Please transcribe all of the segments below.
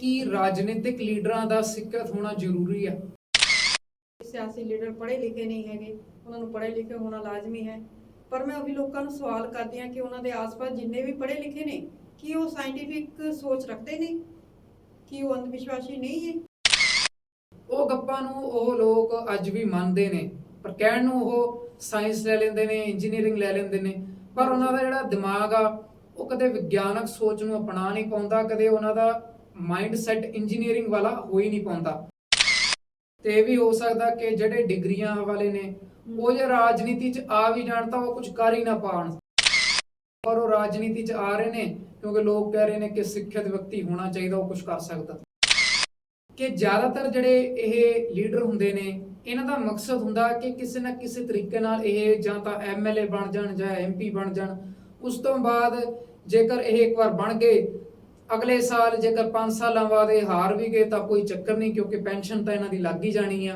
ਕੀ ਰਾਜਨੀਤਿਕ ਲੀਡਰਾਂ ਦਾ ਸਿੱਖਿਅਤ ਹੋਣਾ ਜ਼ਰੂਰੀ ਆ ਸਿਆਸੀ ਲੀਡਰ ਪੜ੍ਹੇ ਲਿਖੇ ਨਹੀਂ ਹੈਗੇ ਉਹਨਾਂ ਨੂੰ ਪੜ੍ਹੇ ਲਿਖੇ ਹੋਣਾ ਲਾਜ਼ਮੀ ਹੈ। ਪਰ ਮੈਂ ਉਹੀ ਲੋਕਾਂ ਨੂੰ ਸਵਾਲ ਕਰਦੀ ਹਾਂ ਕਿ ਉਹਨਾਂ ਦੇ ਆਸ-ਪਾਸ ਜਿੰਨੇ ਵੀ ਪੜ੍ਹੇ ਲਿਖੇ ਨੇ ਕੀ ਉਹ ਸਾਇੰਟੀਫਿਕ ਸੋਚ ਰੱਖਦੇ ਨੇ? ਕੀ ਉਹ ਅੰਧ ਵਿਸ਼ਵਾਸੀ ਨਹੀਂ ਹੈ? ਉਹ ਗੱਪਾਂ ਨੂੰ ਉਹ ਲੋਕ ਅੱਜ ਵੀ ਮੰਨਦੇ ਨੇ ਪਰ ਕਹਿਣ ਨੂੰ ਉਹ ਸਾਇੰਸ ਲੈ ਲੈਂਦੇ ਨੇ ਇੰਜੀਨੀਅਰਿੰਗ ਲੈ ਲੈਂਦੇ ਨੇ। ਪਰ ਉਹਨਾਂ ਦਾ ਜਿਹੜਾ ਦਿਮਾਗ ਆ ਉਹ ਕਦੇ ਵਿਗਿਆਨਕ ਸੋਚ ਨੂੰ ਅਪਣਾ ਨਹੀਂ ਪਾਉਂਦਾ ਕਦੇ ਉਹਨਾਂ ਦਾ ਮਾਈਂਡ ਸੈਟ ਇੰਜੀਨੀਅਰਿੰਗ ਵਾਲਾ ਹੋ ਹੀ ਨਹੀਂ ਪਾਉਂਦਾ। ਤੇ ਇਹ ਵੀ ਹੋ ਸਕਦਾ ਕਿ ਜਿਹੜੇ ਡਿਗਰੀਆਂ ਵਾਲੇ ਨੇ, ਉਹ ਜੇ ਰਾਜਨੀਤੀ 'ਚ ਆ ਵੀ ਜਾਣ ਤਾਂ ਉਹ ਕੁਝ ਕਰ ਹੀ ਨਾ ਪਾਣ ਪਰ ਉਹ ਰਾਜਨੀਤੀ 'ਚ ਆ ਰਹੇ ਨੇ, ਕਿਉਂਕਿ ਲੋਕ ਕਹਿ ਰਹੇ ਨੇ ਕਿ ਸਿੱਖਿਅਤ ਵਿਅਕਤੀ ਹੋਣਾ ਚਾਹੀਦਾ, ਉਹ ਕੁਝ ਕਰ ਸਕਦਾ। ਕਿ ਜ਼ਿਆਦਾਤਰ ਜਿਹੜੇ ਇਹ ਲੀਡਰ ਹੁੰਦੇ ਨੇ, ਇਹਨਾਂ ਦਾ ਮਕਸਦ ਹੁੰਦਾ ਕਿ ਕਿਸੇ ਨਾ ਕਿਸੇ ਤਰੀਕੇ ਨਾਲ ਇਹ ਜਾਂ ਤਾਂ ਐਮਐਲਏ ਬਣ ਜਾਣ ਜਾਂ ਐਮਪੀ ਬਣ ਜਾਣ। ਉਸ ਤੋਂ ਬਾਅਦ ਜੇਕਰ ਇਹ ਇੱਕ ਵਾਰ ਬਣ ਗਏ ਅਗਲੇ ਸਾਲ ਜੇਕਰ 5 ਸਾਲਾਂ ਬਾਅਦ ਇਹ ਹਾਰ ਵੀ ਗਏ ਤਾਂ ਕੋਈ ਚੱਕਰ ਨਹੀਂ ਕਿਉਂਕਿ ਪੈਨਸ਼ਨ ਤਾਂ ਇਹਨਾਂ ਦੀ ਲੱਗ ਹੀ ਜਾਣੀ ਆ।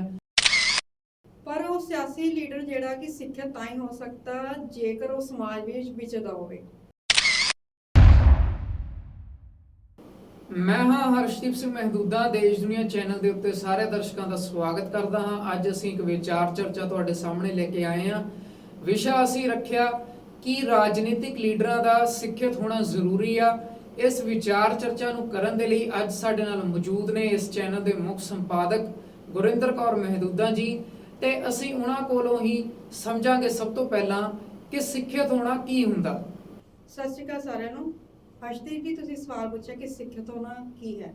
ਪਰ ਉਹ ਸਿਆਸੀ ਲੀਡਰ ਜਿਹੜਾ ਕਿ ਸਿੱਖਿਅਤ ਤਾਂ ਹੀ ਹੋ ਸਕਦਾ ਜੇਕਰ ਉਹ ਸਮਾਜ ਵਿੱਚ ਵਿਚਰਦਾ ਹੋਵੇ। ਮੈਂ ਹਾਂ ਹਰਸ਼ਦੀਪ ਸਿੰਘ ਮਹਿਦੂਦਾ ਦੇਸ਼ ਦੁਨੀਆ ਚੈਨਲ ਦੇ ਉੱਤੇ ਸਾਰੇ ਦਰਸ਼ਕਾਂ ਦਾ ਸਵਾਗਤ ਕਰਦਾ ਹਾਂ। ਅੱਜ ਅਸੀਂ ਇੱਕ ਵਿਚਾਰ ਚਰਚਾ ਤੁਹਾਡੇ ਸਾਹਮਣੇ ਲੈ ਕੇ ਆਏ ਹਾਂ। ਵਿਸ਼ਾ ਅਸੀਂ ਰੱਖਿਆ ਕਿ ਰਾਜਨੀਤਿਕ ਲੀਡਰਾਂ ਦਾ ਸਿੱਖਿਅਤ ਹੋਣਾ ਜ਼ਰੂਰੀ ਆ। ਇਸ ਵਿਚਾਰ ਚਰਚਾ ਨੂੰ ਕਰਨ ਦੇ ਲਈ ਅੱਜ ਸਾਡੇ ਨਾਲ ਮੌਜੂਦ ਨੇ ਇਸ ਚੈਨਲ ਦੇ ਮੁੱਖ ਸੰਪਾਦਕ ਗੁਰਿੰਦਰ ਕੌਰ ਮਹਿਦੂਦਾ ਜੀ ਤੇ ਅਸੀਂ ਉਹਨਾਂ ਕੋਲੋਂ ਹੀ ਸਮਝਾਂਗੇ ਸਭ ਤੋਂ ਪਹਿਲਾਂ ਕਿ ਸਿੱਖਿਅਤ ਹੋਣਾ ਕੀ ਹੁੰਦਾ। ਸਤਿ ਸ਼੍ਰੀ ਅਕਾਲ ਸਾਰਿਆਂ ਨੂੰ। ਹਰਸ਼ਦੀਪ ਜੀ, ਤੁਸੀਂ ਸਵਾਲ ਪੁੱਛਿਆ ਕਿ ਸਿੱਖਿਅਤ ਹੋਣਾ ਕੀ ਹੈ?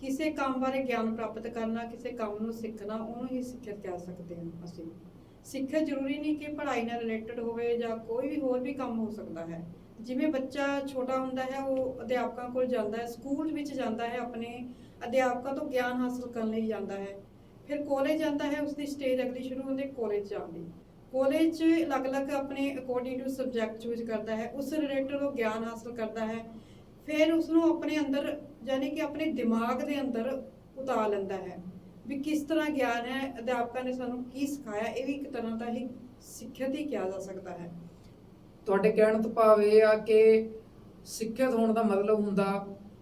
ਕਿਸੇ ਕੰਮ ਬਾਰੇ ਗਿਆਨ ਪ੍ਰਾਪਤ ਕਰਨਾ, ਕਿਸੇ ਕੰਮ ਨੂੰ ਸਿੱਖਣਾ, ਉਹਨੂੰ ਹੀ ਸਿੱਖਿਅਤ ਕਹਿ ਸਕਦੇ ਹਾਂ ਅਸੀਂ। ਸਿੱਖਿਆ ਜ਼ਰੂਰੀ ਨਹੀਂ ਕਿ ਪੜ੍ਹਾਈ ਨਾਲ ਰਿਲੇਟਡ ਹੋਵੇ ਜਾਂ ਕੋਈ ਵੀ ਹੋਰ ਵੀ ਕੰਮ ਹੋ ਸਕਦਾ ਹੈ। ਜਿਵੇਂ ਬੱਚਾ ਛੋਟਾ ਹੁੰਦਾ ਹੈ, ਉਹ ਅਧਿਆਪਕਾਂ ਕੋਲ ਜਾਂਦਾ ਹੈ, ਸਕੂਲ ਵਿੱਚ ਜਾਂਦਾ ਹੈ, ਆਪਣੇ ਅਧਿਆਪਕਾਂ ਤੋਂ ਗਿਆਨ ਹਾਸਲ ਕਰਨ ਲਈ ਜਾਂਦਾ ਹੈ। ਫਿਰ ਕਾਲਜ ਜਾਂਦਾ ਹੈ ਉਸ ਦੀ ਸਟੇਜ ਅਗਲੀ ਸ਼ੁਰੂ ਹੁੰਦੀ ਕਾਲਜ ਜਾਣ ਦੀ। ਕਾਲਜ 'ਚ ਅਲੱਗ-ਅਲੱਗ ਆਪਣੇ ਅਕੋਰਡਿੰਗ ਟੂ ਸਬਜੈਕਟ ਚੂਜ਼ ਕਰਦਾ ਹੈ, ਉਸ ਰਿਲੇਟਡ ਉਹ ਗਿਆਨ ਹਾਸਲ ਕਰਦਾ ਹੈ। ਫਿਰ ਉਸ ਨੂੰ ਆਪਣੇ ਅੰਦਰ, ਯਾਨੀ ਕਿ ਆਪਣੇ ਦਿਮਾਗ ਦੇ ਅੰਦਰ ਉਤਾਰ ਲੈਂਦਾ ਹੈ ਵੀ ਕਿਸ ਤਰ੍ਹਾਂ ਗਿਆਨ ਹੈ, ਅਧਿਆਪਕਾਂ ਨੇ ਸਾਨੂੰ ਕੀ ਸਿਖਾਇਆ, ਇਹ ਵੀ ਇੱਕ ਤਰ੍ਹਾਂ ਦਾ ਹੀ ਸਿੱਖਿਅਤ ਹੀ ਕਿਹਾ ਜਾ ਸਕਦਾ ਹੈ। ਤੁਹਾਡੇ ਕਹਿਣ ਤੋਂ ਭਾਵ ਇਹ ਆ ਕਿ ਸਿੱਖਿਅਤ ਹੋਣ ਦਾ ਮਤਲਬ ਹੁੰਦਾ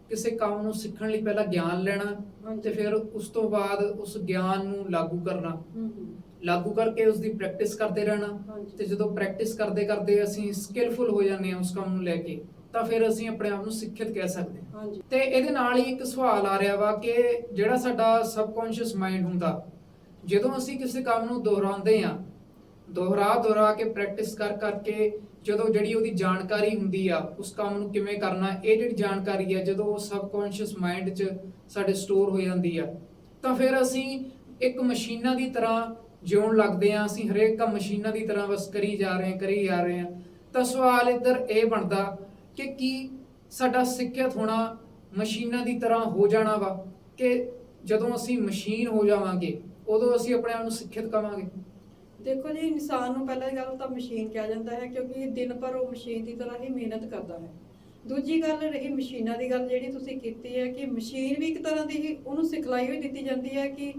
ਕਿਸੇ ਕੰਮ ਨੂੰ ਸਿੱਖਣ ਲਈ ਪਹਿਲਾਂ ਗਿਆਨ ਲੈਣਾ। ਤੇ ਫਿਰ ਉਸ ਤੋਂ ਬਾਅਦ ਉਸ ਗਿਆਨ ਨੂੰ ਲਾਗੂ ਕਰਨਾ ਹੂੰ ਹੂੰ ਲਾਗੂ ਕਰਕੇ ਉਸ ਦੀ ਪ੍ਰੈਕਟਿਸ ਕਰਦੇ ਰਹਿਣਾ। ਤੇ ਜਦੋਂ ਪ੍ਰੈਕਟਿਸ ਕਰਦੇ ਕਰਦੇ ਅਸੀਂ ਸਕਿੱਲਫੁਲ ਹੋ ਜਾਂਦੇ ਹਾਂ ਉਸ ਕੰਮ ਨੂੰ ਲੈ ਕੇ ਤਾਂ ਫਿਰ ਅਸੀਂ ਆਪਣੇ ਆਪ ਨੂੰ ਸਿੱਖਿਅਤ ਕਹਿ ਸਕਦੇ ਹਾਂ ਤੇ ਇਹਦੇ ਨਾਲ ਹੀ ਇੱਕ ਸਵਾਲ ਆ ਰਿਹਾ ਵਾ ਕਿ ਜਿਹੜਾ ਸਾਡਾ ਸਬਕੌਂਸ਼ੀਅਸ ਮਾਈਂਡ ਹੁੰਦਾ ਜਦੋਂ ਅਸੀਂ ਕਿਸੇ ਕੰਮ ਨੂੰ ਦੁਹਰਾਉਂਦੇ ਆ ਦੁਹਰਾ ਦੁਹਰਾ ਕੇ ਪ੍ਰੈਕਟਿਸ ਕਰ ਕਰਕੇ ਜਦੋਂ ਜਿਹੜੀ ਉਹਦੀ ਜਾਣਕਾਰੀ ਹੁੰਦੀ ਆ, ਉਸ ਕੰਮ ਨੂੰ ਕਿਵੇਂ ਕਰਨਾ, ਇਹ ਜਿਹੜੀ ਜਾਣਕਾਰੀ ਆ, ਜਦੋਂ ਉਹ ਸਬਕੌਂਸ਼ੀਅਸ ਮਾਈਂਡ 'ਚ ਸਾਡੇ ਸਟੋਰ ਹੋ ਜਾਂਦੀ ਆ, ਤਾਂ ਫਿਰ ਅਸੀਂ ਇੱਕ ਮਸ਼ੀਨਾਂ ਦੀ ਤਰ੍ਹਾਂ ਜਿਉਣ ਲੱਗਦੇ ਆ, ਅਸੀਂ ਹਰੇਕ ਕੰਮ ਮਸ਼ੀਨਾਂ ਦੀ ਤਰ੍ਹਾਂ ਬਸ ਕਰੀ ਜਾ ਰਹੇ ਹਾਂ, ਕਰੀ ਜਾ ਰਹੇ ਹਾਂ, ਤਾਂ ਸਵਾਲ ਇੱਧਰ ਇਹ ਬਣਦਾ ਕਿ ਕੀ ਸਾਡਾ ਸਿੱਖਿਅਤ ਹੋਣਾ ਮਸ਼ੀਨਾਂ ਦੀ ਤਰ੍ਹਾਂ ਹੋ ਜਾਣਾ ਵਾ, ਕਿ ਜਦੋਂ ਅਸੀਂ ਮਸ਼ੀਨ ਹੋ ਜਾਵਾਂਗੇ, ਉਦੋਂ ਅਸੀਂ ਆਪਣੇ ਆਪ ਨੂੰ ਸਿੱਖਿਅਤ ਕਵਾਂਗੇ? ਦੇਖੋ ਜੀ, ਇਨਸਾਨ ਨੂੰ ਪਹਿਲਾਂ ਗੱਲ ਤਾਂ ਮਸ਼ੀਨ ਕਿਹਾ ਜਾਂਦਾ ਹੈ, ਕਿਉਂਕਿ ਦਿਨ ਭਰ ਉਹ ਮਸ਼ੀਨ ਦੀ ਤਰ੍ਹਾਂ ਹੀ ਮਿਹਨਤ ਕਰਦਾ ਹੈ। ਦੂਜੀ ਗੱਲ ਰਹੀ ਮਸ਼ੀਨਾਂ ਦੀ ਗੱਲ ਜਿਹੜੀ ਤੁਸੀਂ ਕੀਤੀ ਹੈ ਕਿ ਮਸ਼ੀਨ ਵੀ ਇੱਕ ਤਰ੍ਹਾਂ ਦੀ ਹੀ ਉਹਨੂੰ ਸਿਖਲਾਈ ਹੋਈ ਦਿੱਤੀ ਜਾਂਦੀ ਹੈ ਕਿ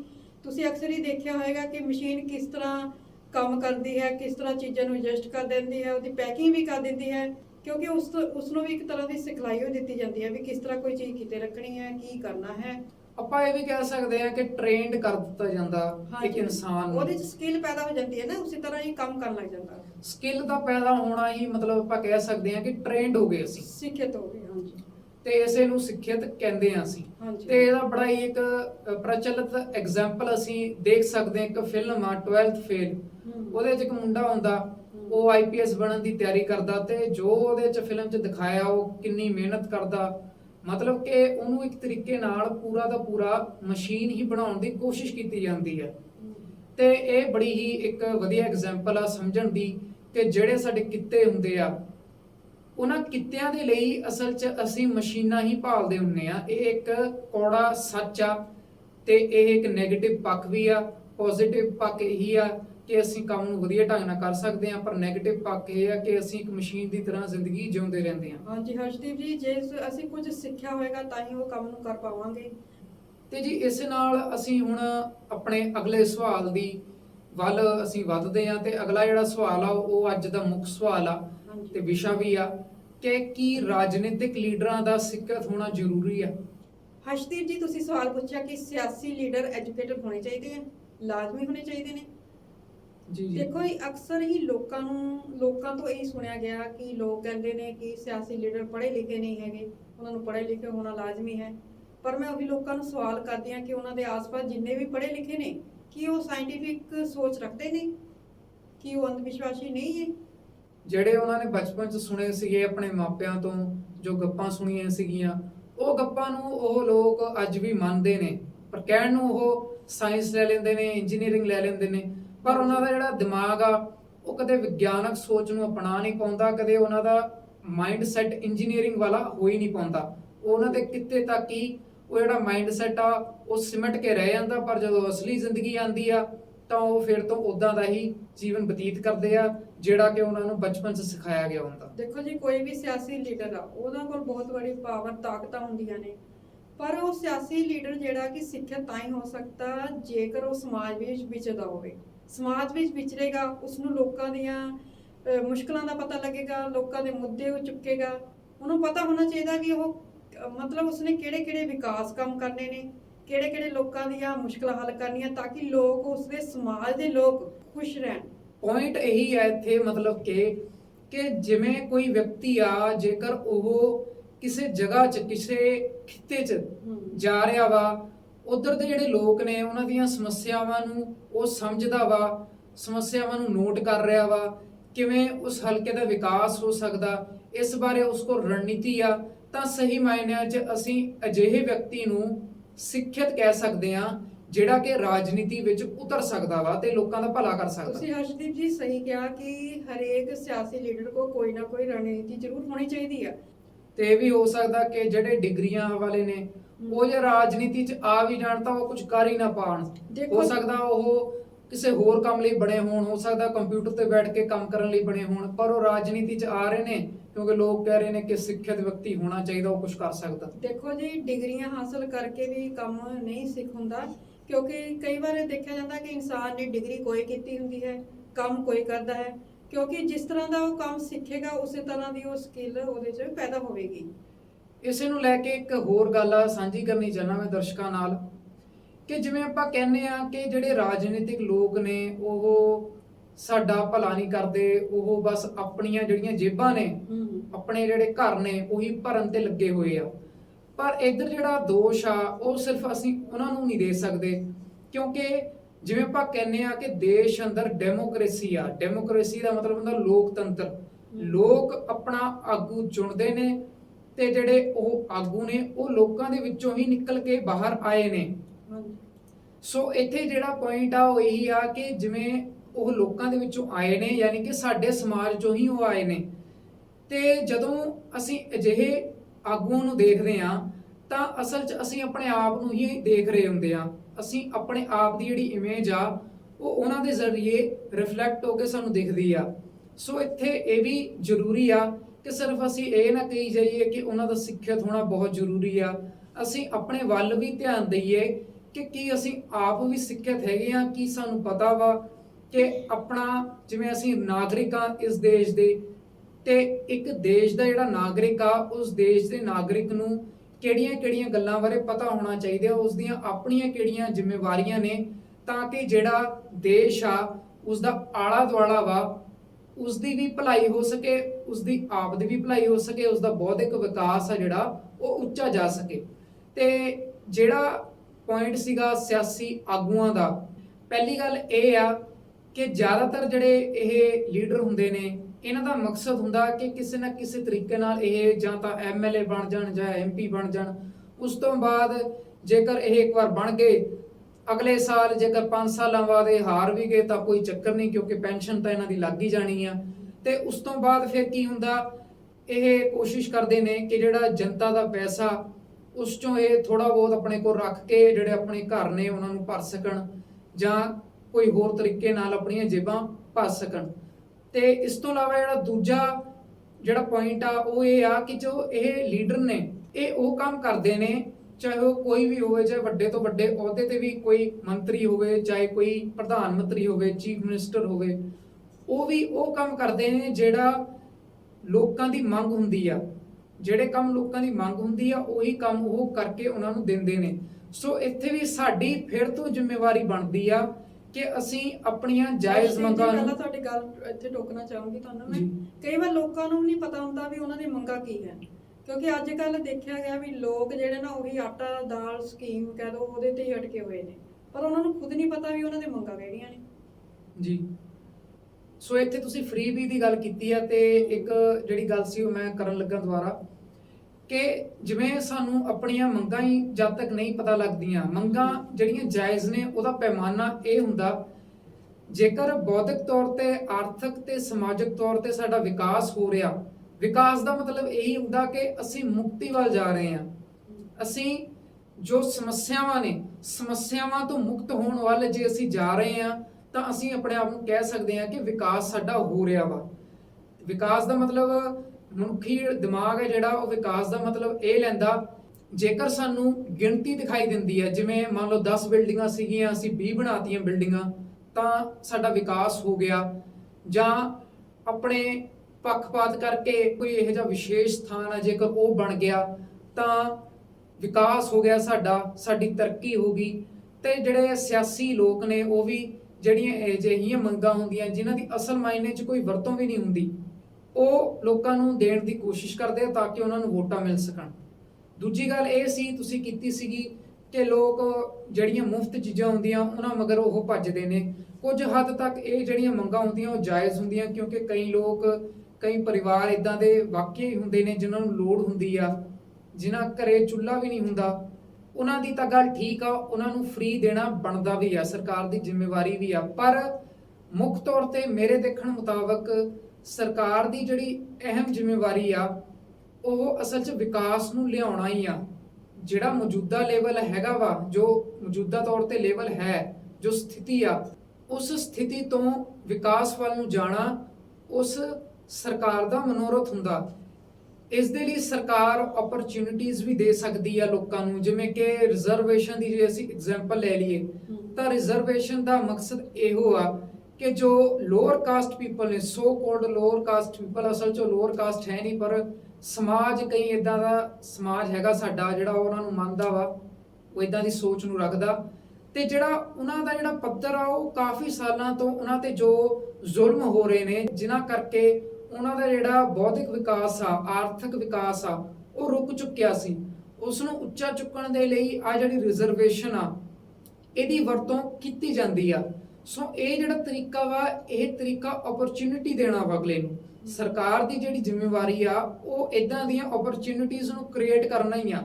ਤੁਸੀਂ ਅਕਸਰ ਹੀ ਦੇਖਿਆ ਹੋਵੇਗਾ ਕਿ ਮਸ਼ੀਨ ਕਿਸ ਤਰ੍ਹਾਂ ਕੰਮ ਕਰਦੀ ਹੈ, ਕਿਸ ਤਰ੍ਹਾਂ ਚੀਜ਼ਾਂ ਨੂੰ ਐਡਜਸਟ ਕਰ ਦਿੰਦੀ ਹੈ, ਉਹਦੀ ਪੈਕਿੰਗ ਵੀ ਕਰ ਦਿੰਦੀ ਹੈ, ਕਿਉਂਕਿ ਉਸ ਤੋਂ- ਉਸ ਨੂੰ ਵੀ ਇੱਕ ਤਰ੍ਹਾਂ ਦੀ ਸਿਖਲਾਈ ਹੋਈ ਦਿੱਤੀ ਜਾਂਦੀ ਹੈ ਵੀ ਕਿਸ ਤਰ੍ਹਾਂ ਕੋਈ ਚੀਜ਼ ਕਿਤੇ ਰੱਖਣੀ ਹੈ, ਕੀ ਕਰਨਾ ਹੈ। ਆਪਾਂ ਇਹ ਵੀ ਕਹਿ ਸਕਦੇ ਹਾਂ ਕਿ ਟ੍ਰੇਨਡ ਕਰ ਦਿੱਤਾ ਜਾਂਦਾ ਇੱਕ। ਇਨਸਾਨ ਉਹਦੇ 'ਚ ਨੂੰ ਸਕਿੱਲ ਪੈਦਾ ਹੋ ਜਾਂਦੀ ਹੈ ਨਾ ਉਸੇ ਤਰ੍ਹਾਂ ਹੀ ਕੰਮ ਕਰਨ ਲੱਗ ਜਾਂਦਾ। ਸਕਿੱਲ ਦਾ ਪੈਦਾ ਹੋਣਾ ਹੀ ਮਤਲਬ ਆਪਾਂ ਕਹਿ ਸਕਦੇ ਹਾਂ ਕਿ ਟ੍ਰੇਨਡ ਹੋ ਗਏ ਅਸੀਂ। ਸਿੱਖਿਅਤ ਹੋ ਗਈ ਹਾਂਜੀ। ਤੇ ਇਸੇ ਨੂੰ ਸਿੱਖਿਅਤ ਕਹਿੰਦੇ ਹਾਂ ਅਸੀਂ। ਤੇ ਇਹਦਾ ਬੜਾ ਹੀ ਇੱਕ ਪ੍ਰਚਲਿਤ ਐਗਜ਼ਾਮਪਲ ਅਸੀਂ ਦੇਖ ਸਕਦੇ ਹਾਂ ਇੱਕ ਫਿਲਮ ਆ 12th ਫੇਲ। ਉਹਦੇ 'ਚ ਇੱਕ ਮੁੰਡਾ ਹੁੰਦਾ ਉਹ ਆਈਪੀਐਸ ਬਣਨ ਦੀ ਤਿਆਰੀ ਕਰਦਾ ਤੇ ਜੋ ਉਹਦੇ 'ਚ ਫਿਲਮ 'ਚ ਦਿਖਾਇਆ ਉਹ ਕਿੰਨੀ ਮਿਹਨਤ ਕਰਦਾ ਮਤਲਬ ਕਿ ਉਹਨੂੰ ਇੱਕ ਤਰੀਕੇ ਨਾਲ ਪੂਰਾ ਦਾ ਪੂਰਾ ਮਸ਼ੀਨ ਹੀ ਬਣਾਉਣ ਦੀ ਕੋਸ਼ਿਸ਼ ਕੀਤੀ ਜਾਂਦੀ ਹੈ। ਤੇ ਇਹ ਬੜੀ ਹੀ ਇੱਕ ਵਧੀਆ ਐਗਜ਼ਾਮਪਲ ਆ ਸਮਝਣ ਦੀ ਕਿ ਜਿਹੜੇ ਸਾਡੇ ਕਿੱਤੇ ਹੁੰਦੇ ਆ, ਉਹਨਾਂ ਕਿੱਤਿਆਂ ਦੇ ਲਈ ਅਸਲ 'ਚ ਅਸੀਂ ਮਸ਼ੀਨਾਂ ਹੀ ਭਾਲਦੇ ਹੁੰਨੇ ਆ। ਇਹ ਇੱਕ ਕੌੜਾ ਸੱਚ ਆ ਤੇ ਇਹ ਇੱਕ 네ਗੇਟਿਵ ਪੱਖ ਵੀ ਆ ਪੋਜ਼ਿਟਿਵ ਪੱਖ ਇਹੀ ਆ ਕਿ ਅਸੀਂ ਕੰਮ ਨੂੰ ਵਧੀਆ ਢੰਗ ਨਾਲ ਕਰ ਸਕਦੇ ਆ ਪਰ 네ਗੇਟਿਵ ਪੱਖ ਇਹ ਆ ਕਿ ਅਸੀਂ ਇੱਕ ਮਸ਼ੀਨ ਦੀ ਤਰ੍ਹਾਂ ਜ਼ਿੰਦਗੀ ਜਿਉਂਦੇ ਰਹਿੰਦੇ ਆ ਹਾਂਜੀ ਹਰਸ਼ਦੀਪ ਜੀ ਜੇ ਅਸੀਂ ਕੁਝ ਸਿੱਖਿਆ ਹੋਵੇਗਾ ਤਾਂ ਹੀ ਉਹ ਕੰਮ ਨੂੰ ਕਰ ਪਾਵਾਂਗੇ। ਤੇ ਜੀ ਇਸ ਨਾਲ ਅਸੀਂ ਹੁਣ ਆਪਣੇ ਅਗਲੇ ਸਵਾਲ ਦੀ ਵੱਲ ਅਸੀਂ ਵੱਧਦੇ ਆ ਤੇ ਅਗਲਾ ਜਿਹੜਾ ਸਵਾਲ ਆ ਉਹ ਅੱਜ ਦਾ ਮੁੱਖ ਸਵਾਲ ਆ। ਤੇ ਵਿਸ਼ਾ ਵੀ ਆ ਕਿ ਕੀ ਰਾਜਨੀਤਿਕ ਲੀਡਰਾਂ ਦਾ ਸਿੱਖਿਅਤ ਹੋਣਾ ਜ਼ਰੂਰੀ ਆ? ਹਰਸ਼ਦੀਪ ਜੀ ਤੁਸੀਂ ਸਵਾਲ ਪੁੱਛਿਆ ਕਿ ਸਿਆਸੀ ਲੀਡਰ ਐਜੂਕੇਟਡ ਹੋਣੇ ਚਾਹੀਦੇ ਆ ਲਾਜ਼ਮੀ ਹੋਣੇ ਚਾਹੀਦੇ ਨੇ? ਜੀ ਜੀ। ਦੇਖੋ ਇਹ ਅਕਸਰ ਹੀ ਲੋਕਾਂ ਨੂੰ ਲੋਕਾਂ ਤੋਂ ਇਹ ਸੁਣਿਆ ਗਿਆ ਕਿ ਲੋਕ ਕਹਿੰਦੇ ਨੇ ਕਿ ਸਿਆਸੀ ਲੀਡਰ ਪੜ੍ਹੇ ਲਿਖੇ ਨਹੀਂ ਹੈਗੇ ਉਹਨਾਂ ਨੂੰ ਪੜ੍ਹੇ ਲਿਖੇ ਹੋਣਾ ਲਾਜ਼ਮੀ ਹੈ। ਪਰ ਮੈਂ ਉਹੀ ਲੋਕਾਂ ਨੂੰ ਸਵਾਲ ਕਰਦੀ ਹਾਂ ਕਿ ਉਹਨਾਂ ਦੇ ਆਸ-ਪਾਸ ਜਿੰਨੇ ਵੀ ਪੜ੍ਹੇ ਲਿਖੇ ਨੇ ਕੀ ਉਹ ਸਾਇੰਟੀਫਿਕ ਸੋਚ ਰੱਖਦੇ ਨੇ? ਕੀ ਉਹ ਅੰਧ ਵਿਸ਼ਵਾਸੀ ਨਹੀਂ ਹੈ? ਜਿਹੜੇ ਉਹਨਾਂ ਨੇ ਬਚਪਨ ਚ ਸੁਣੇ ਸੀਗੇ ਆਪਣੇ ਮਾਪਿਆਂ ਤੋਂ ਜੋ ਗੱਪਾਂ ਸੁਣੀਆਂ ਸੀਗੀਆਂ ਉਹ ਗੱਪਾਂ ਨੂੰ ਉਹ ਲੋਕ ਅੱਜ ਵੀ ਮੰਨਦੇ ਨੇ। ਪਰ ਕਹਿਣ ਨੂੰ ਉਹ ਸਾਇੰਸ ਲੈ ਲੈਂਦੇ ਨੇ ਇੰਜੀਨੀਅਰਿੰਗ ਲੈ ਲੈਂਦੇ ਨੇ। ਪਰ ਉਹਨਾਂ ਦਾ ਜਿਹੜਾ ਦਿਮਾਗ ਆ, ਉਹ ਕਦੇ ਵਿਗਿਆਨਕ ਸੋਚ ਨੂੰ ਅਪਣਾ ਨਹੀਂ ਪਾਉਂਦਾ, ਕਦੇ ਉਹਨਾਂ ਦਾ ਮਾਈਂਡ ਸੈਟ ਇੰਜੀਨੀਅਰਿੰਗ ਵਾਲਾ ਹੋ ਹੀ ਨਹੀਂ ਪਾਉਂਦਾ। ਉਹਨਾਂ ਦੇ ਕਿੱਤੇ ਤੱਕ ਹੀ ਉਹ ਜਿਹੜਾ ਮਾਈਂਡ ਸੈਟ ਆ, ਉਹ ਸਿਮਟ ਕੇ ਰਹਿ ਜਾਂਦਾ, ਪਰ ਜਦੋਂ ਅਸਲੀ ਜ਼ਿੰਦਗੀ ਆਂਦੀ ਆ, ਤਾਂ ਉਹ ਫਿਰ ਤੋਂ ਉਦਾਂ ਦਾ ਹੀ ਜੀਵਨ ਬਤੀਤ ਕਰਦੇ ਆ, ਜਿਹੜਾ ਕਿ ਉਹਨਾਂ ਨੂੰ ਬਚਪਨ 'ਚ ਸਿਖਾਇਆ ਗਿਆ ਹੁੰਦਾ। ਦੇਖੋ ਜੀ, ਕੋਈ ਵੀ ਸਿਆਸੀ ਲੀਡਰ ਆ ਉਹਨਾਂ ਕੋਲ ਬਹੁਤ ਬੜੀ ਪਾਵਰ ਤਾਕਤਾਂ ਹੁੰਦੀਆਂ ਨੇ। ਪਰ ਉਹ ਸਿਆਸੀ ਲੀਡਰ ਜਿਹੜਾ ਕਿ ਸਿੱਖਿਆ ਤਾਂ ਹੀ ਹੋ ਸਕਦਾ, ਜੇਕਰ ਉਹ ਸਮਾਜ ਵਿੱਚ ਵਿਚਰਦਾ ਹੋਵੇ। ਸਮਾਜ ਵਿੱਚ ਵਿਚਰੇਗਾ ਉਸ ਨੂੰ ਲੋਕਾਂ ਦੀਆਂ ਮੁਸ਼ਕਲਾਂ ਦਾ ਪਤਾ ਲੱਗੇਗਾ ਲੋਕਾਂ ਦੇ ਮੁੱਦੇ ਉਹ ਚੁੱਕੇਗਾ। ਉਹਨੂੰ ਪਤਾ ਹੋਣਾ ਚਾਹੀਦਾ ਕਿ ਉਹ ਮਤਲਬ ਉਸਨੇ ਕਿਹੜੇ-ਕਿਹੜੇ ਵਿਕਾਸ ਕੰਮ ਕਰਨੇ ਨੇ ਕਿਹੜੇ-ਕਿਹੜੇ ਲੋਕਾਂ ਦੀਆਂ ਮੁਸ਼ਕਲਾਂ ਹੱਲ ਕਰਨੀਆਂ ਤਾਂ ਕਿ ਲੋਕ ਉਸਦੇ ਸਮਾਜ ਦੇ ਲੋਕ ਖੁਸ਼ ਰਹਿਣ। ਪੁਆਇੰਟ ਇਹੀ ਹੈ ਇੱਥੇ ਮਤਲਬ ਕਿ ਕਿ ਜਿਵੇਂ ਕੋਈ ਵਿਅਕਤੀ ਆ ਜੇਕਰ ਉਹ ਕਿਸੇ ਜਗ੍ਹਾ 'ਚ ਕਿਸੇ ਖਿੱਤੇ 'ਚ ਜਾ ਰਿਹਾ ਵਾ ਉਧਰ ਦੇ ਜਿਹੜੇ ਲੋਕ ਨੇ ਉਹਨਾਂ ਦੀਆਂ ਸਮੱਸਿਆਵਾਂ ਨੂੰ ਉਹ ਸਮਝਦਾ ਵਾ ਸਮੱਸਿਆਵਾਂ ਨੂੰ ਨੋਟ ਕਰ ਰਿਹਾ ਵਾ ਕਿਵੇਂ ਉਸ ਹਲਕੇ ਦਾ ਵਿਕਾਸ ਹੋ ਸਕਦਾ ਇਸ ਬਾਰੇ ਉਸ ਕੋਲ ਰਣਨੀਤੀ ਆ ਤਾਂ ਸਹੀ ਮਾਇਨਿਆਂ 'ਚ ਅਸੀਂ ਅਜਿਹੇ ਵਿਅਕਤੀ ਨੂੰ ਸਿੱਖਿਅਤ ਕਹਿ ਸਕਦੇ ਆ ਜਿਹੜਾ ਕਿ ਰਾਜਨੀਤੀ ਵਿੱਚ ਉਤਰ ਸਕਦਾ ਵਾ ਤੇ ਲੋਕਾਂ ਦਾ ਭਲਾ ਕਰ ਸਕਦਾ। ਤੁਸੀਂ ਹਰਸ਼ਦੀਪ ਜੀ ਸਹੀ ਕਿਹਾ ਕਿ ਹਰੇਕ ਸਿਆਸੀ ਲੀਡਰ ਕੋ ਕੋਈ ਨਾ ਕੋਈ ਰਣਨੀਤੀ ਜ਼ਰੂਰ ਹੋਣੀ ਚਾਹੀਦੀ ਹੈ ਤੇ ਇਹ ਵੀ ਹੋ ਸਕਦਾ ਕਿ ਜਿਹੜੇ ਡਿਗਰੀਆਂ ਵਾਲੇ ਨੇ ਉਹ ਜੇ ਰਾਜਨੀਤੀ 'ਚ ਆ ਵੀ ਜਾਣ ਤਾਂ ਉਹ ਕੁਝ ਕਰ ਹੀ ਨਾ ਪਾਣ। ਹੋ ਸਕਦਾ ਉਹ ਕਿਸੇ ਹੋਰ ਕੰਮ ਲਈ ਬਣੇ ਹੋਣ ਹੋ ਸਕਦਾ ਕੰਪਿਊਟਰ ਤੇ ਬੈਠ ਕੇ ਕੰਮ ਕਰਨ ਲਈ ਬਣੇ ਹੋਣ ਪਰ ਉਹ ਰਾਜਨੀਤੀ 'ਚ ਆ ਰਹੇ ਨੇ ਕਿਉਂਕਿ ਲੋਕ ਕਹਿ ਰਹੇ ਨੇ ਕਿ ਸਿੱਖਿਅਤ ਵਿਅਕਤੀ ਹੋਣਾ ਚਾਹੀਦਾ ਉਹ ਕੁਝ ਕਰ ਸਕਦਾ। ਦੇਖੋ ਜੀ ਡਿਗਰੀਆਂ ਹਾਸਲ ਕਰਕੇ ਵੀ ਕੰਮ ਨਹੀਂ ਸਿੱਖ ਹੁੰਦਾ ਕਿਉਂਕਿ ਕਈ ਵਾਰ ਦੇਖਿਆ ਜਾਂਦਾ ਕਿ ਇਨਸਾਨ ਨੇ ਡਿਗਰੀ ਕੋਈ ਕੀਤੀ ਹੁੰਦੀ ਹੈ ਕੰਮ ਕੋਈ ਕਰਦਾ ਹੈ ਕਿਉਂਕਿ ਜਿਸ ਤਰ੍ਹਾਂ ਦਾ ਉਹ ਕੰਮ ਸਿੱਖੇਗਾ ਉਸੇ ਤਰ੍ਹਾਂ ਦੀ ਉਹ ਸਕਿੱਲ ਉਹਦੇ 'ਚ ਪੈਦਾ ਹੋਵੇਗੀ। ਇਸੇ ਨੂੰ ਲੈ ਕੇ ਇੱਕ ਹੋਰ ਗੱਲ ਆ ਸਾਂਝੀ ਕਰਨੀ ਚਾਹੁੰਦਾ ਮੈਂ ਦਰਸ਼ਕਾਂ ਨਾਲ ਕਿ ਜਿਵੇਂ ਆਪਾਂ ਕਹਿੰਦੇ ਆ ਕਿ ਜਿਹੜੇ ਰਾਜਨੀਤਿਕ ਲੋਕ ਨੇ ਉਹ ਸਾਡਾ ਭਲਾ ਨਹੀਂ ਕਰਦੇ ਉਹ ਬਸ ਆਪਣੀਆਂ ਜਿਹੜੀਆਂ ਜੇਬਾਂ ਨੇ ਆਪਣੇ ਜਿਹੜੇ ਘਰ ਨੇ ਉਹੀ ਭਰਨ ਤੇ ਲੱਗੇ ਹੋਏ ਆ। ਪਰ ਇੱਧਰ ਜਿਹੜਾ ਦੋਸ਼ ਆ ਉਹ ਸਿਰਫ ਅਸੀਂ ਉਹਨਾਂ ਨੂੰ ਨਹੀਂ ਦੇ ਸਕਦੇ ਕਿਉਂਕਿ ਜਿਵੇਂ ਆਪਾਂ ਕਹਿੰਦੇ ਆ ਕਿ ਦੇਸ਼ ਅੰਦਰ ਡੈਮੋਕ੍ਰੇਸੀ ਆ ਡੈਮੋਕ੍ਰੇਸੀ ਦਾ ਮਤਲਬ ਹੁੰਦਾ ਲੋਕਤੰਤਰ। ਲੋਕ ਆਪਣਾ ਆਗੂ ਚੁਣਦੇ ਨੇ ਤੇ ਜਿਹੜੇ ਉਹ ਆਗੂ ਨੇ ਉਹ ਲੋਕਾਂ ਦੇ ਵਿੱਚੋਂ ਹੀ ਨਿਕਲ ਕੇ ਬਾਹਰ ਆਏ ਨੇ। ਸੋ ਇੱਥੇ ਜਿਹੜਾ ਪੁਆਇੰਟ ਆ ਉਹ ਇਹੀ ਆ ਕਿ ਜਿਵੇਂ ਉਹ ਲੋਕਾਂ ਦੇ ਵਿੱਚੋਂ ਆਏ ਨੇ ਯਾਨੀ ਕਿ ਸਾਡੇ ਸਮਾਜ ਚੋਂ ਹੀ ਉਹ ਆਏ ਨੇ। ਤੇ ਜਦੋਂ ਅਸੀਂ ਅਜਿਹੇ ਆਗੂਆਂ ਨੂੰ ਦੇਖਦੇ ਆ ਤਾਂ ਅਸਲ 'ਚ ਅਸੀਂ ਆਪਣੇ ਆਪ ਨੂੰ ਹੀ ਦੇਖ ਰਹੇ ਹੁੰਦੇ ਆ ਅਸੀਂ ਆਪਣੇ ਆਪ ਦੀ ਜਿਹੜੀ ਇਮੇਜ ਆ ਉਹ ਉਹਨਾਂ ਦੇ ਜ਼ਰੀਏ ਰਿਫਲੈਕਟ ਹੋ ਕੇ ਸਾਨੂੰ ਦਿਖਦੀ ਆ। ਸੋ ਇੱਥੇ ਇਹ ਵੀ ਜ਼ਰੂਰੀ ਆ ਕਿ ਸਿਰਫ ਅਸੀਂ ਇਹ ਨਾ ਕਹੀ ਜਾਈਏ ਕਿ ਉਹਨਾਂ ਦਾ ਸਿੱਖਿਅਤ ਹੋਣਾ ਬਹੁਤ ਜ਼ਰੂਰੀ ਆ। ਅਸੀਂ ਆਪਣੇ ਵੱਲ ਵੀ ਧਿਆਨ ਦਈਏ ਕਿ ਕੀ ਅਸੀਂ ਆਪ ਵੀ ਸਿੱਖਿਅਤ ਹੈਗੇ ਆ, ਕੀ ਸਾਨੂੰ ਪਤਾ ਵਾ ਕਿ ਆਪਣਾ ਜਿਵੇਂ ਅਸੀਂ ਨਾਗਰਿਕ ਆ ਇਸ ਦੇਸ਼ ਦੇ ਤੇ ਇੱਕ ਦੇਸ਼ ਦਾ ਜਿਹੜਾ ਨਾਗਰਿਕ ਆ, ਉਸ ਦੇਸ਼ ਦੇ ਨਾਗਰਿਕ ਨੂੰ ਕਿਹੜੀਆਂ-ਕਿਹੜੀਆਂ ਗੱਲਾਂ ਬਾਰੇ ਪਤਾ ਹੋਣਾ ਚਾਹੀਦਾ, ਉਸ ਦੀਆਂ ਆਪਣੀਆਂ ਕਿਹੜੀਆਂ ਜ਼ਿੰਮੇਵਾਰੀਆਂ ਨੇ ਤਾਂ ਕਿ ਜਿਹੜਾ ਦੇਸ਼ ਆ ਉਸ ਦਾ ਆਲਾ ਦੁਆਲਾ ਵਾ ਉਸ ਦੀ ਵੀ ਭਲਾਈ ਹੋ ਸਕੇ ਉਸ ਦੀ ਆਪ ਦੀ ਵੀ ਭਲਾਈ ਹੋ ਸਕੇ ਉਸ ਦਾ ਬੌਧਿਕ ਵਿਕਾਸ ਆ ਜਿਹੜਾ, ਉਹ ਉੱਚਾ ਜਾ ਸਕੇ। ਤੇ ਜਿਹੜਾ ਪੁਆਇੰਟ ਸੀਗਾ ਸਿਆਸੀ ਆਗੂਆਂ ਦਾ, ਪਹਿਲੀ ਗੱਲ ਇਹ ਆ ਕਿ ਜ਼ਿਆਦਾਤਰ ਜਿਹੜੇ ਇਹ ਲੀਡਰ ਹੁੰਦੇ ਨੇ, ਇਹਨਾਂ ਦਾ ਮਕਸਦ ਹੁੰਦਾ ਕਿ ਕਿਸੇ ਨਾ ਕਿਸੇ ਤਰੀਕੇ ਨਾਲ ਇਹ ਜਾਂ ਤਾਂ ਐਮਐਲਏ ਬਣ ਜਾਣ ਜਾਂ ਐਮਪੀ ਬਣ ਜਾਣ। ਉਸ ਤੋਂ ਬਾਅਦ ਜੇਕਰ ਇਹ ਇੱਕ ਵਾਰ ਬਣ ਗਏ ਅਗਲੇ ਸਾਲ ਜੇਕਰ 5 ਸਾਲਾਂ ਬਾਅਦ ਇਹ ਹਾਰ ਵੀ ਗਏ ਤਾਂ ਕੋਈ ਚੱਕਰ ਨਹੀਂ, ਕਿਉਂਕਿ ਪੈਨਸ਼ਨ ਤਾਂ ਇਹਨਾਂ ਦੀ ਲੱਗ ਹੀ ਜਾਣੀ ਆ। ਤੇ ਉਸ ਤੋਂ ਬਾਅਦ ਫਿਰ ਕੀ ਹੁੰਦਾ, ਇਹ ਕੋਸ਼ਿਸ਼ ਕਰਦੇ ਨੇ ਕਿ ਜਿਹੜਾ ਜਨਤਾ ਦਾ ਪੈਸਾ, ਉਸ ਚੋਂ ਇਹ ਥੋੜਾ ਬਹੁਤ ਆਪਣੇ ਕੋਲ ਰੱਖ ਕੇ ਜਿਹੜੇ ਆਪਣੇ ਘਰ ਨੇ ਉਹਨਾਂ ਨੂੰ ਭਰ ਸਕਣ, ਜਾਂ ਕੋਈ ਹੋਰ ਤਰੀਕੇ ਨਾਲ ਆਪਣੀਆਂ ਜੇਬਾਂ ਭਰ ਸਕਣ। ਤੇ ਇਸ ਤੋਂ ਇਲਾਵਾ ਜਿਹੜਾ ਦੂਜਾ ਜਿਹੜਾ ਪੁਆਇੰਟ ਆ, ਉਹ ਇਹ ਆ ਕਿ ਜੋ ਇਹ ਲੀਡਰ ਨੇ, ਇਹ ਉਹ ਕੰਮ ਕਰਦੇ ਨੇ ਚਾਹੇ ਉਹ ਕੋਈ ਵੀ ਹੋਵੇ ਚਾਹੇ ਵੱਡੇ ਤੋਂ ਵੱਡੇ ਅਹੁਦੇ ਤੇ ਵੀ ਕੋਈ ਮੰਤਰੀ ਹੋਵੇ ਚਾਹੇ ਕੋਈ ਪ੍ਰਧਾਨ ਮੰਤਰੀ ਹੋਵੇ ਚੀਫ ਮਿਨਿਸਟਰ ਹੋਵੇ ਉਹ ਵੀ ਉਹ ਕੰਮ ਕਰਦੇ ਨੇ ਜਿਹੜਾ ਲੋਕਾਂ ਦੀ ਮੰਗ ਹੁੰਦੀ ਆ। ਜਿਹੜੇ ਕੰਮ ਲੋਕਾਂ ਦੀ ਮੰਗ ਹੁੰਦੀ ਆ ਉਹੀ ਕੰਮ ਉਹ ਕਰਕੇ ਉਹਨਾਂ ਨੂੰ ਦਿੰਦੇ ਨੇ। ਸੋ ਇੱਥੇ ਵੀ ਸਾਡੀ ਫਿਰ ਤੋਂ ਜ਼ਿੰਮੇਵਾਰੀ ਬਣਦੀ ਆ ਕਿ ਅਸੀਂ ਆਪਣੀਆਂ ਜਾਇਜ਼ ਮੰਗਾਂ ਪਹਿਲਾਂ ਨੂੰ ਤੁਹਾਡੀ ਗੱਲ ਇੱਥੇ ਟੋਕਣਾ ਚਾਹੂੰਗੀ ਤੁਹਾਨੂੰ ਮੈਂ। ਕਈ ਵਾਰ ਲੋਕਾਂ ਨੂੰ ਨਹੀਂ ਪਤਾ ਹੁੰਦਾ ਵੀ ਉਹਨਾਂ ਦੀ ਮੰਗਾਂ ਕੀ ਹੈ ਕਿਉਂਕਿ ਅੱਜ ਕੱਲ ਦੇਖਿਆ ਗਿਆ ਵੀ ਲੋਕ ਜਿਹੜੇ ਨਾ ਉਹੀ ਆਟਾ, ਦਾਲ ਸਕੀਮ ਕਹਿ ਦੋ ਉਹਦੇ ਤੇ ਹੀ ਅਟਕੇ ਹੋਏ ਨੇ। ਪਰ ਉਹਨਾਂ ਨੂੰ ਖੁਦ ਨਹੀਂ ਪਤਾ ਵੀ ਉਹਨਾਂ ਦੀ ਮੰਗਾਂ ਕਿਹੜੀਆਂ ਨੇ। ਜੀ। ਸੋ ਇੱਥੇ ਤੁਸੀਂ ਫ੍ਰੀ ਦੀ ਗੱਲ ਕੀਤੀ ਆ ਤੇ ਇੱਕ ਜਿਹੜੀ ਗੱਲ ਸੀ ਉਹ ਮੈਂ ਕਰਨ ਲੱਗਾ ਦੁਬਾਰਾ ਕਿ ਜਿਵੇਂ ਸਾਨੂੰ ਆਪਣੀਆਂ ਮੰਗਾਂ ਹੀ ਜਦ ਤੱਕ ਨਹੀਂ ਪਤਾ ਲੱਗਦੀਆਂ, ਮੰਗਾਂ ਜਿਹੜੀਆਂ ਜਾਇਜ਼ ਨੇ ਉਹਦਾ ਪੈਮਾਨਾ ਇਹ ਹੁੰਦਾ, ਜੇਕਰ ਬੌਧਿਕ ਤੌਰ ਤੇ ਆਰਥਿਕ ਤੇ ਸਮਾਜਿਕ ਤੌਰ ਤੇ ਸਾਡਾ ਵਿਕਾਸ ਹੋ ਰਿਹਾ ਵਿਕਾਸ ਦਾ ਮਤਲਬ ਇਹੀ ਹੁੰਦਾ ਕਿ ਅਸੀਂ ਮੁਕਤੀ ਵੱਲ ਜਾ ਰਹੇ ਹਾਂ। ਅਸੀਂ ਜੋ ਸਮੱਸਿਆਵਾਂ ਨੇ, ਸਮੱਸਿਆਵਾਂ ਤੋਂ ਮੁਕਤ ਹੋਣ ਵੱਲ ਜੇ ਅਸੀਂ ਜਾ ਰਹੇ ਹਾਂ, ਤਾਂ ਅਸੀਂ ਆਪਣੇ ਆਪ ਨੂੰ ਕਹਿ ਸਕਦੇ ਹਾਂ ਕਿ ਵਿਕਾਸ ਸਾਡਾ ਹੋ ਰਿਹਾ ਵਾ। ਵਿਕਾਸ ਦਾ ਮਤਲਬ ਮਨੁੱਖੀ ਦਿਮਾਗ ਹੈ ਜਿਹੜਾ, ਉਹ ਵਿਕਾਸ ਦਾ ਮਤਲਬ ਇਹ ਲੈਂਦਾ, ਜੇਕਰ ਸਾਨੂੰ ਗਿਣਤੀ ਦਿਖਾਈ ਦਿੰਦੀ ਹੈ, ਜਿਵੇਂ ਮੰਨ ਲਓ 10 ਬਿਲਡਿੰਗਾਂ ਸੀਗੀਆਂ, ਅਸੀਂ 20 ਬਣਾਤੀਆਂ ਬਿਲਡਿੰਗਾਂ, ਤਾਂ ਸਾਡਾ ਵਿਕਾਸ ਹੋ ਗਿਆ। ਜਾਂ ਆਪਣੇ ਪੱਖਪਾਤ ਕਰਕੇ ਕੋਈ ਇਹੋ ਜਿਹਾ ਵਿਸ਼ੇਸ਼ ਸਥਾਨ ਆ ਜੇਕਰ ਉਹ ਬਣ ਗਿਆ, ਤਾਂ ਵਿਕਾਸ ਹੋ ਗਿਆ ਸਾਡਾ, ਸਾਡੀ ਤਰੱਕੀ ਹੋ ਗਈ। ਤੇ ਜਿਹੜੇ ਸਿਆਸੀ ਲੋਕ ਨੇ, ਉਹ ਵੀ ਜਿਹੜੀਆਂ ਅਜਿਹੀਆਂ ਮੰਗਾਂ ਹੁੰਦੀਆਂ, ਜਿਨ੍ਹਾਂ ਦੀ ਅਸਲ ਮਾਇਨੇ 'ਚ ਕੋਈ ਵਰਤੋਂ ਵੀ ਨਹੀਂ ਹੁੰਦੀ, ਉਹ ਲੋਕਾਂ ਨੂੰ ਦੇਣ ਦੀ ਕੋਸ਼ਿਸ਼ ਕਰਦੇ ਆ ਤਾਂ ਕਿ ਉਹਨਾਂ ਨੂੰ ਵੋਟਾਂ ਮਿਲ ਸਕਣ। ਦੂਜੀ ਗੱਲ ਇਹ ਸੀ, ਤੁਸੀਂ ਕੀਤੀ ਸੀਗੀ ਕਿ ਲੋਕ ਜਿਹੜੀਆਂ ਮੁਫਤ ਚੀਜ਼ਾਂ ਹੁੰਦੀਆਂ, ਉਹਨਾਂ ਮਗਰ ਉਹ ਭੱਜਦੇ ਨੇ। ਕੁਝ ਹੱਦ ਤੱਕ ਇਹ ਜਿਹੜੀਆਂ ਮੰਗਾਂ ਹੁੰਦੀਆਂ, ਉਹ ਜਾਇਜ਼ ਹੁੰਦੀਆਂ, ਕਿਉਂਕਿ ਕਈ ਲੋਕ ਕਈ ਪਰਿਵਾਰ ਇਦਾਂ ਦੇ ਵਾਕਈ ਹੁੰਦੇ ਨੇ ਜਿਨ੍ਹਾਂ ਨੂੰ ਲੋੜ ਹੁੰਦੀ ਆ, ਜਿਨ੍ਹਾਂ ਘਰੇ ਚੁੱਲ੍ਹਾ ਵੀ ਨਹੀਂ ਹੁੰਦਾ, ਉਹਨਾਂ ਦੀ ਤਾਂ ਗੱਲ ਠੀਕ ਆ, ਉਹਨਾਂ ਨੂੰ ਫ੍ਰੀ ਦੇਣਾ ਬਣਦਾ ਵੀ ਆ, ਸਰਕਾਰ ਦੀ ਜ਼ਿੰਮੇਵਾਰੀ ਵੀ ਆ, ਪਰ ਮੁੱਖ ਤੌਰ ਤੇ ਮੇਰੇ ਦੇਖਣ ਮੁਤਾਬਕ ਸਰਕਾਰ ਦੀ ਜਿਹੜੀ ਅਹਿਮ ਜ਼ਿੰਮੇਵਾਰੀ ਆ, ਉਹ ਅਸਲ 'ਚ ਵਿਕਾਸ ਨੂੰ ਲਿਆਉਣਾ ਹੀ ਆ, ਜਿਹੜਾ ਮੌਜੂਦਾ ਲੈਵਲ ਹੈਗਾ ਵਾ, ਜੋ ਮੌਜੂਦਾ ਤੌਰ ਤੇ ਲੈਵਲ ਹੈ, ਜੋ ਸਥਿਤੀ ਆ, ਉਸ ਸਥਿਤੀ ਤੋਂ ਵਿਕਾਸ ਵੱਲ ਨੂੰ ਜਾਣਾ, ਉਸ ਸਰਕਾਰ ਦਾ ਮਨੋਰਥ ਹੁੰਦਾ। ਇਸ ਦੇ ਲਈ ਸਰਕਾਰ ਓਪਰਚ्युनिटीज ਵੀ ਦੇ ਸਕਦੀ ਆ ਲੋਕਾਂ ਨੂੰ। ਜਿਵੇਂ ਕਿ ਰਿਜ਼ਰਵੇਸ਼ਨ ਦੀ ਜੇ ਅਸੀਂ ਐਗਜ਼ਾਮਪਲ ਲੈ ਲਈਏ, ਤਾਂ ਰਿਜ਼ਰਵੇਸ਼ਨ ਦਾ ਮਕਸਦ ਇਹੋ ਆ ਕਿ ਜੋ ਲੋਅਰ ਕਾਸਟ ਪੀਪਲ ਨੇ so called lower caste people ਅਸਲ 'ਚ ਲੋਅਰ ਕਾਸਟ ਹੈ ਨਹੀਂ, ਪਰ ਸਮਾਜ ਕਈ ਇਦਾਂ ਦਾ ਸਮਾਜ ਹੈਗਾ ਸਾਡਾ ਜਿਹੜਾ ਉਹਨਾਂ ਨੂੰ ਮੰਨਦਾ ਵਾ, ਉਹ ਇਦਾਂ ਦੀ ਸੋਚ ਨੂੰ ਰੱਖਦਾ। ਤੇ ਜਿਹੜਾ ਉਹਨਾਂ ਦਾ ਜਿਹੜਾ ਪੱਤਰ ਆ, ਉਹ ਕਾਫੀ ਸਾਲਾਂ ਤੋਂ ਉਹਨਾਂ ਤੇ ਜੋ ਜ਼ੁਲਮ ਹੋ ਰਹੇ ਨੇ, ਜਿਨ੍ਹਾਂ ਕਰਕੇ ਉਹਨਾਂ ਦਾ ਜਿਹੜਾ ਬੌਧਿਕ ਵਿਕਾਸ ਆ, ਆਰਥਿਕ ਵਿਕਾਸ ਆ, ਉਹ ਰੁਕ ਚੁੱਕਿਆ ਸੀ। ਉਸ ਨੂੰ ਉੱਚਾ ਚੁੱਕਣ ਦੇ ਲਈ ਆ ਜਿਹੜੀ ਰਿਜ਼ਰਵੇਸ਼ਨ ਆ, ਇਹਦੀ ਵਰਤੋਂ ਕੀਤੀ ਜਾਂਦੀ ਆ। ਸੋ ਇਹ ਜਿਹੜਾ ਤਰੀਕਾ ਵਾ, ਇਹ ਤਰੀਕਾ ਓਪਰਚੁਨਿਟੀ ਦੇਣਾ ਵਾ ਅਗਲੇ ਨੂੰ। ਸਰਕਾਰ ਦੀ ਜਿਹੜੀ ਜ਼ਿੰਮੇਵਾਰੀ ਆ, ਉਹ ਇਦਾਂ ਦੀਆਂ ਓਪਰਚ्युनिटीਜ਼ ਨੂੰ ਕ੍ਰੀਏਟ ਕਰਨਾ ਹੀ ਆ।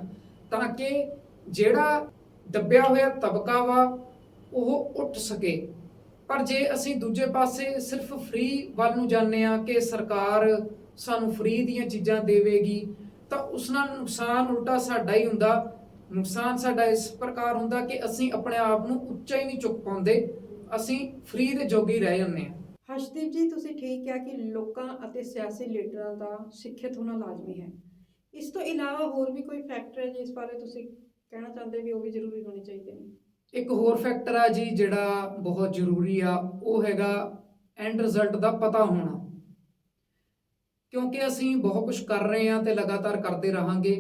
ਤਾਂ ਕਿ ਜਿਹੜਾ ਦੱਬਿਆ ਹੋਇਆ ਤਬਕਾ ਵਾ, ਉਹ ਉੱਠ ਸਕੇ। ਪਰ ਜੇ ਅਸੀਂ ਦੂਜੇ ਪਾਸੇ ਸਿਰਫ ਫ੍ਰੀ ਵੱਲ ਨੂੰ ਜਾਂਦੇ ਆ ਕਿ ਸਰਕਾਰ ਸਾਨੂੰ ਫ੍ਰੀ ਦੀਆਂ ਚੀਜ਼ਾਂ ਦੇਵੇਗੀ, ਤਾਂ ਉਸ ਨਾਲ ਨੁਕਸਾਨ ਉਲਟਾ ਸਾਡਾ ਹੀ ਹੁੰਦਾ। ਨੁਕਸਾਨ ਸਾਡਾ ਇਸ ਪ੍ਰਕਾਰ ਹੁੰਦਾ ਕਿ ਅਸੀਂ ਆਪਣੇ ਆਪ ਨੂੰ ਉੱਚਾ ਹੀ ਨਹੀਂ ਚੁੱਕ ਪਾਉਂਦੇ। ਅਸੀਂ ਫ੍ਰੀ ਦੇ ਜੋਗੀ ਰਹਿ ਜਾਂਦੇ ਹਾਂ। ਹਰਸ਼ਦੀਪ ਜੀ, ਤੁਸੀਂ ਠੀਕ ਕਿਹਾ ਕਿ ਲੋਕਾਂ ਅਤੇ ਸਿਆਸੀ ਲੀਡਰਾਂ ਦਾ ਸਿੱਖਿਅਤ ਹੋਣਾ ਲਾਜ਼ਮੀ ਹੈ। ਇਸ ਤੋਂ ਇਲਾਵਾ ਹੋਰ ਵੀ ਕੋਈ ਫੈਕਟਰ ਹੈ ਜਿਸ ਬਾਰੇ ਤੁਸੀਂ ਕਹਿਣਾ ਚਾਹੁੰਦੇ ਵੀ ਉਹ ਵੀ ਜ਼ਰੂਰੀ ਹੋਣੇ ਚਾਹੀਦੇ ਨੇ? ਇੱਕ ਹੋਰ ਫੈਕਟਰ ਆ ਜੀ ਜਿਹੜਾ ਬਹੁਤ ਜ਼ਰੂਰੀ ਆ, ਉਹ ਹੈਗਾ ਐਂਡ ਰਿਜ਼ਲਟ ਦਾ ਪਤਾ ਹੋਣਾ। ਕਿਉਂਕਿ ਅਸੀਂ ਬਹੁਤ ਕੁਝ ਕਰ ਰਹੇ ਹਾਂ ਤੇ ਲਗਾਤਾਰ ਕਰਦੇ ਰਹਾਂਗੇ,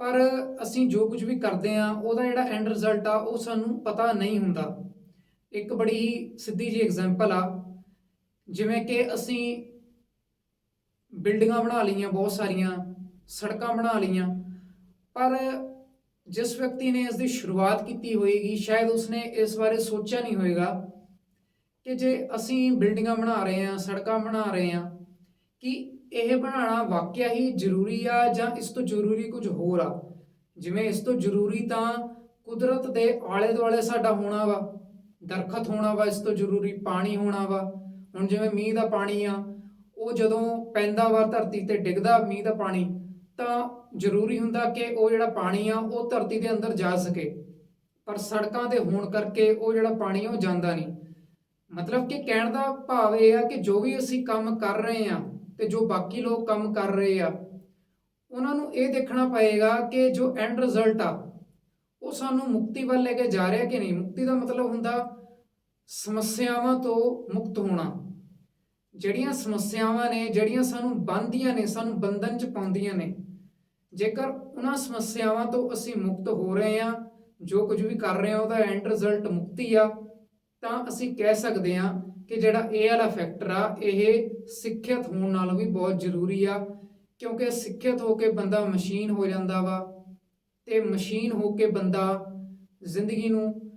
ਪਰ ਅਸੀਂ ਜੋ ਕੁਝ ਵੀ ਕਰਦੇ ਆ ਉਹਦਾ ਜਿਹੜਾ ਐਂਡ ਰਿਜ਼ਲਟ ਆ, ਉਹ ਸਾਨੂੰ ਪਤਾ ਨਹੀਂ ਹੁੰਦਾ। ਇੱਕ ਬੜੀ ਹੀ ਸਿੱਧੀ ਜੀ ਐਗਜ਼ਾਮਪਲ ਆ, ਜਿਵੇਂ ਕਿ ਅਸੀਂ ਬਿਲਡਿੰਗਾਂ ਬਣਾ ਲਈਆਂ, ਬਹੁਤ ਸਾਰੀਆਂ ਸੜਕਾਂ ਬਣਾ ਲਈਆਂ, ਪਰ ਜਿਸ ਵਿਅਕਤੀ ਨੇ ਇਸ ਦੀ ਸ਼ੁਰੂਆਤ ਕੀਤੀ ਹੋਏਗੀ, ਸ਼ਾਇਦ ਉਸਨੇ ਇਸ ਬਾਰੇ ਸੋਚਿਆ ਨਹੀਂ ਹੋਏਗਾ ਕਿ ਜੇ ਅਸੀਂ ਬਿਲਡਿੰਗਾਂ ਬਣਾ ਰਹੇ ਹਾਂ, ਸੜਕਾਂ ਬਣਾ ਰਹੇ ਹਾਂ, ਕਿ ਇਹ ਬਣਾਉਣਾ ਵਾਕਿਆ ਹੀ ਜ਼ਰੂਰੀ ਆ ਜਾਂ ਇਸ ਤੋਂ ਜ਼ਰੂਰੀ ਕੁਝ ਹੋਰ ਆ? ਜਿਵੇਂ ਇਸ ਤੋਂ ਜ਼ਰੂਰੀ ਤਾਂ ਕੁਦਰਤ ਦੇ ਆਲੇ ਦੁਆਲੇ ਸਾਡਾ ਹੋਣਾ ਵਾ, ਦਰਖਤ ਹੋਣਾ ਵਾ, ਇਸ ਤੋਂ ਜ਼ਰੂਰੀ ਪਾਣੀ ਹੋਣਾ ਵਾ। ਹੁਣ ਜਿਵੇਂ ਮੀਂਹ ਦਾ ਪਾਣੀ ਆ, ਉਹ ਜਦੋਂ ਪੈਂਦਾ ਵਾ ਧਰਤੀ ਤੇ ਡਿੱਗਦਾ ਮੀਂਹ ਦਾ ਪਾਣੀ ਤਾਂ ਜ਼ਰੂਰੀ ਹੁੰਦਾ ਕਿ ਉਹ ਜਿਹੜਾ ਪਾਣੀ ਆ, ਉਹ ਧਰਤੀ ਦੇ ਅੰਦਰ ਜਾ ਸਕੇ। ਪਰ ਸੜਕਾਂ ਦੇ ਹੋਣ ਕਰਕੇ ਉਹ ਜਿਹੜਾ ਪਾਣੀ ਆ, ਉਹ ਜਾਂਦਾ ਨਹੀਂ। ਮਤਲਬ ਕਿ ਕਹਿਣ ਦਾ ਭਾਵ ਇਹ ਆ ਕਿ ਜੋ ਵੀ ਅਸੀਂ ਕੰਮ ਕਰ ਰਹੇ ਆ ਤੇ ਜੋ ਬਾਕੀ ਲੋਕ ਕੰਮ ਕਰ ਰਹੇ ਆ, ਉਹਨਾਂ ਨੂੰ ਇਹ ਦੇਖਣਾ ਪਏਗਾ ਕਿ ਜੋ ਐਂਡ ਰਿਜ਼ਲਟ ਆ, ਉਹ ਸਾਨੂੰ ਮੁਕਤੀ ਵੱਲ ਲੈ ਕੇ ਜਾ ਰਿਹਾ ਕਿ ਨਹੀਂ? ਮੁਕਤੀ ਦਾ ਮਤਲਬ ਹੁੰਦਾ ਸਮੱਸਿਆਵਾਂ ਤੋਂ ਮੁਕਤ ਹੋਣਾ। ਜਿਹੜੀਆਂ ਸਮੱਸਿਆਵਾਂ ਨੇ, ਜਿਹੜੀਆਂ ਸਾਨੂੰ ਬੰਨਦੀਆਂ ਨੇ, ਸਾਨੂੰ ਬੰਧਨ ਚ ਪਾਉਂਦੀਆਂ ਨੇ ਜੇਕਰ ਉਹਨਾਂ ਸਮੱਸਿਆਵਾਂ ਤੋਂ ਅਸੀਂ ਮੁਕਤ ਹੋ ਰਹੇ ਹਾਂ, ਜੋ ਕੁਝ ਵੀ ਕਰ ਰਹੇ ਹਾਂ, ਉਹਦਾ ਐਂਡ ਰਿਜ਼ਲਟ ਮੁਕਤੀ ਆ, ਤਾਂ ਅਸੀਂ ਕਹਿ ਸਕਦੇ ਹਾਂ ਕਿ ਜਿਹੜਾ ਇਹ ਵਾਲਾ ਫੈਕਟਰ ਆ, ਇਹ ਸਿੱਖਿਅਤ ਹੋਣ ਨਾਲ ਵੀ ਬਹੁਤ ਜ਼ਰੂਰੀ ਆ, ਕਿਉਂਕਿ ਸਿੱਖਿਅਤ ਹੋ ਕੇ ਬੰਦਾ ਮਸ਼ੀਨ ਹੋ ਜਾਂਦਾ ਵਾ, ਤੇ ਮਸ਼ੀਨ ਹੋ ਕੇ ਬੰਦਾ ਜ਼ਿੰਦਗੀ ਨੂੰ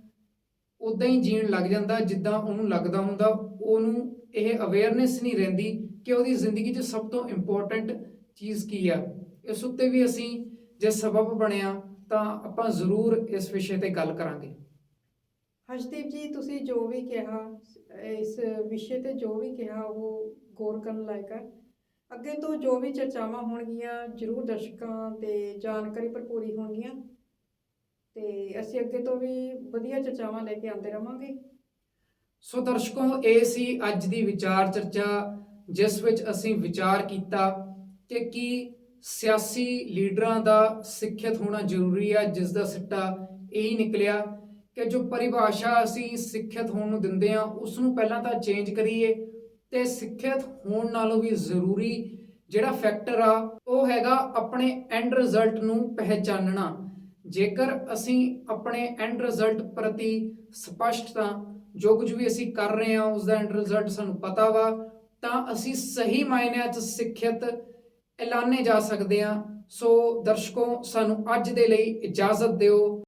ਉਦਾਂ ਹੀ ਜੀਣ ਲੱਗ ਜਾਂਦਾ, ਜਿੱਦਾਂ ਉਹਨੂੰ ਲੱਗਦਾ ਹੁੰਦਾ, ਉਹਨੂੰ ਇਹ ਅਵੇਅਰਨੈਸ ਨਹੀਂ ਰਹਿੰਦੀ ਕਿ ਉਹਦੀ ਜ਼ਿੰਦਗੀ 'ਚ ਸਭ ਤੋਂ ਇੰਪੋਰਟੈਂਟ ਚੀਜ਼ ਕੀ ਆ। ਇਸ ਉੱਤੇ ਵੀ ਅਸੀਂ ਜੇ ਸਬਬ ਬਣਿਆ ਤਾਂ ਆਪਾਂ ਜ਼ਰੂਰ ਇਸ ਵਿਸ਼ੇ ਤੇ ਗੱਲ ਕਰਾਂਗੇ। ਹਰਸ਼ਦੀਪ ਜੀ ਤੁਸੀਂ ਜੋ ਵੀ ਕਿਹਾ ਇਸ ਵਿਸ਼ੇ ਤੇ ਜੋ ਵੀ ਕਿਹਾ ਉਹ ਗੌਰ ਕਰਨ ਲਾਇਕ ਹੈ। ਅੱਗੇ ਤੋਂ ਜੋ ਵੀ ਚਰਚਾਵਾਂ ਹੋਣਗੀਆਂ ਜਰੂਰ ਦਰਸ਼ਕਾਂ ਤੇ ਜਾਣਕਾਰੀ ਭਰਪੂਰੀ ਹੋਣਗੀਆਂ। ਤੇ ਅਸੀਂ ਅੱਗੇ ਤੋਂ ਵੀ ਵਧੀਆ ਚਰਚਾਵਾਂ ਲੈ ਕੇ ਆਉਂਦੇ ਰਵਾਂਗੇ। ਸੋ ਦਰਸ਼ਕੋ ਇਹ ਸੀ ਅੱਜ ਦੀ ਵਿਚਾਰ ਚਰਚਾ ਜਿਸ ਵਿੱਚ ਅਸੀਂ ਵਿਚਾਰ ਕੀਤਾ ਕਿ ਕੀ ਸਿਆਸੀ ਲੀਡਰਾਂ ਦਾ ਸਿੱਖਿਅਤ ਹੋਣਾ ਜ਼ਰੂਰੀ ਹੈ ਜਿਸ ਦਾ ਸਿੱਟਾ ਇਹੀ ਨਿਕਲਿਆ ਕਿ ਜੋ ਪਰਿਭਾਸ਼ਾ ਅਸੀਂ ਸਿੱਖਿਅਤ ਹੋਣ ਨੂੰ ਦਿੰਦੇ ਆ ਉਸ ਨੂੰ ਪਹਿਲਾਂ ਤਾਂ ਚੇਂਜ ਕਰੀਏ ਤੇ ਸਿੱਖਿਅਤ ਹੋਣ ਨਾਲੋਂ ਵੀ ਜ਼ਰੂਰੀ ਜਿਹੜਾ ਫੈਕਟਰ ਆ, ਉਹ ਹੈਗਾ ਆਪਣੇ ਐਂਡ ਰਿਜ਼ਲਟ ਨੂੰ ਪਹਿਚਾਨਣਾ। ਜੇਕਰ ਅਸੀਂ ਆਪਣੇ ਐਂਡ ਰਿਜ਼ਲਟ ਪ੍ਰਤੀ ਸਪਸ਼ਟਤਾ ਜੋ ਕੁਝ ਵੀ ਅਸੀਂ ਕਰ ਰਹੇ ਹਾਂ ਉਸ ਦਾ ਐਂਡ ਰਿਜ਼ਲਟ ਸਾਨੂੰ ਪਤਾ ਵਾ, ਤਾਂ ਅਸੀਂ ਸਹੀ ਮਾਇਨਿਆਂ 'ਚ ਸਿੱਖਿਅਤ ਐਲਾਨੇ ਜਾ ਸਕਦੇ ਹਾਂ। ਸੋ ਦਰਸ਼ਕੋ ਸਾਨੂੰ ਅੱਜ ਦੇ ਲਈ ਇਜਾਜ਼ਤ ਦਿਓ।